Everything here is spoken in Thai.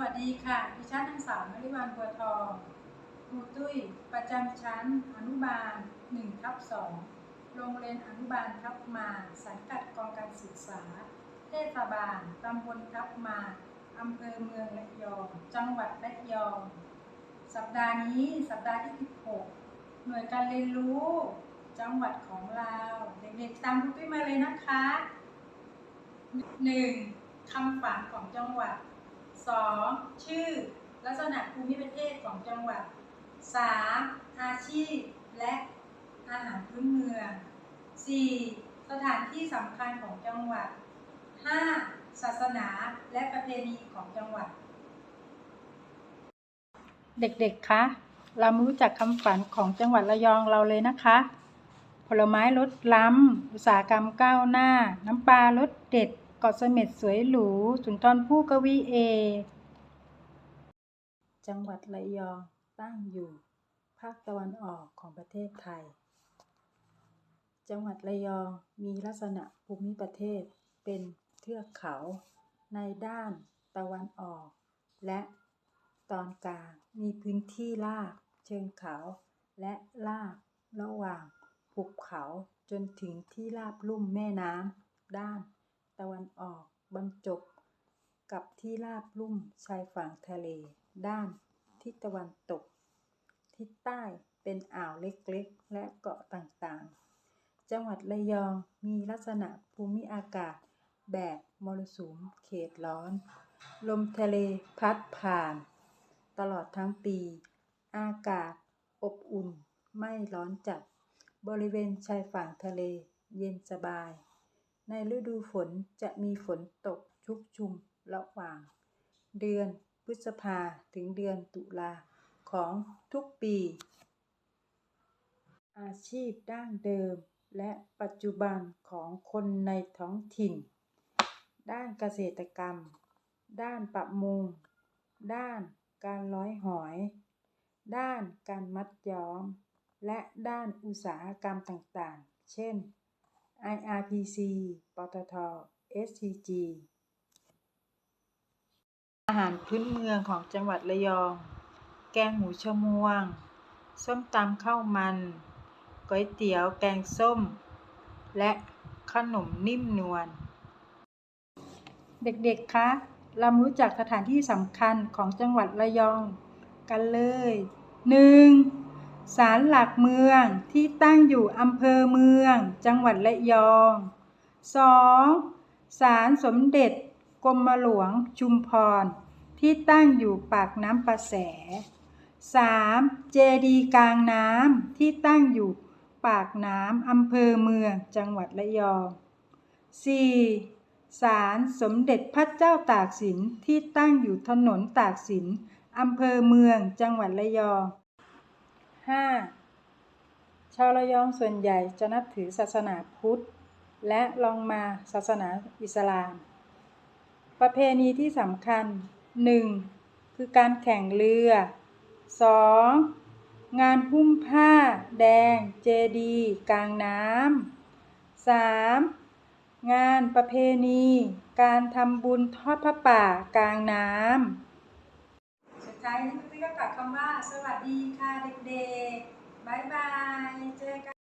วัสดีค่ะดิฉันนางสาวนริวรรณบัวทองครูตุ้ย ประจำชั้น อนุบาล1ทับ2โรงเรียนอนุบาลทับมา สังกัดกองการศึกษา เทศบาลตำบลทับมาอำเภอเมืองระยอง จังหวัดระยอง สัปดาห์นี้สัปดาห์ที่ 16 หน่วยการเรียนรู้ จังหวัดของเราเด็กๆตามครูตุ้ยมาเลยนะคะ 1. คำฝันของจังหวัด 2. ชื่อ ลักษณะภูมิประเทศของจังหวัด 3. อาชีพ และอาหารพื้นเมือง 4. สถานที่สำคัญของจังหวัด 5. ศาสนาและประเพณีของจังหวัด เด็กๆ คะ เรามารู้จักคำฝันของจังหวัดระยองเราเลยนะคะ ผลไม้รสล้ำ อุตสาหกรรมก้าวหน้า น้ำปลารสเด็ด เกาะเสม็ดสวยหรูสุนทรภู่กวีเอกจังหวัดระยองตั้งอยู่ ภาคตะวันออกของประเทศไทย จังหวัดระยองมีลักษณะภูมิประเทศเป็นเทือกเขา ในด้านตะวันออก และตอนกลางมีพื้นที่ลาบเชิงเขา และลาบระหว่างภูเขาจนถึงที่ราบลุ่มแม่น้ำด้าน ตะวันออกบรรจบกับที่ราบลุ่มชายฝั่งทะเล ด้านทิศตะวันตก ทิศใต้เป็นอ่าวเล็กๆ และเกาะต่างๆ จังหวัดระยองมีลักษณะภูมิอากาศแบบมรสุมเขตร้อน ลมทะเลพัดผ่าน ตลอดทั้งปี อากาศอบอุ่นไม่ร้อนจัด บริเวณชายฝั่งทะเลเย็นสบาย ในฤดูฝนจะมีฝนตกชุกชุมระหว่าง เดือนพฤษภาถึงเดือนตุลาของทุกปี อาชีพดั้งเดิมและปัจจุบันของคนในท้องถิ่น ด้านเกษตรกรรม ด้านประมง ด้านการร้อยหอย ด้านการมัดย้อม และด้านอุตสาหกรรมต่างๆ เช่น IRPC ปตท SCG อาหารพื้นเมืองของจังหวัดระยอง แกงหมูชะมวง ส้มตำข้าวมัน ก๋วยเตี๋ยวแกงส้ม และขนมนิ่มนวล เด็กๆ คะ เรามารู้จักสถานที่สำคัญของจังหวัดระยองกันเลย 1. ศาลหลักเมืองที่ตั้งอยู่อำเภอเมือง จังหวัดระยอง 2. ศาลสมเด็จกรมหลวงชุมพร ที่ตั้งอยู่ปากน้ำประแส 3. เจดีกลางน้ำที่ตั้งอยู่ปากน้ำอำเภอเมือง จังหวัดระยอง 4. ศาลสมเด็จพระเจ้าตากสินที่ตั้งอยู่ถนนตากสินอำเภอเมือง จังหวัดระยอง 5. ชาวระยองส่วนใหญ่จะนับถือศาสนาพุทธ และลองมาศาสนาอิสลาม ประเพณีที่สำคัญ 1. คือการแข่งเรือ 2. งานพุ่มผ้า แดง เจดี กลางน้ำ 3. งานประเพณี การทำบุญทอดพระป่ากลางน้ำ ท้ายนี้พี่ก็กลับคำว่า สวัสดีค่ะเด็กๆบายบาย เจอกัน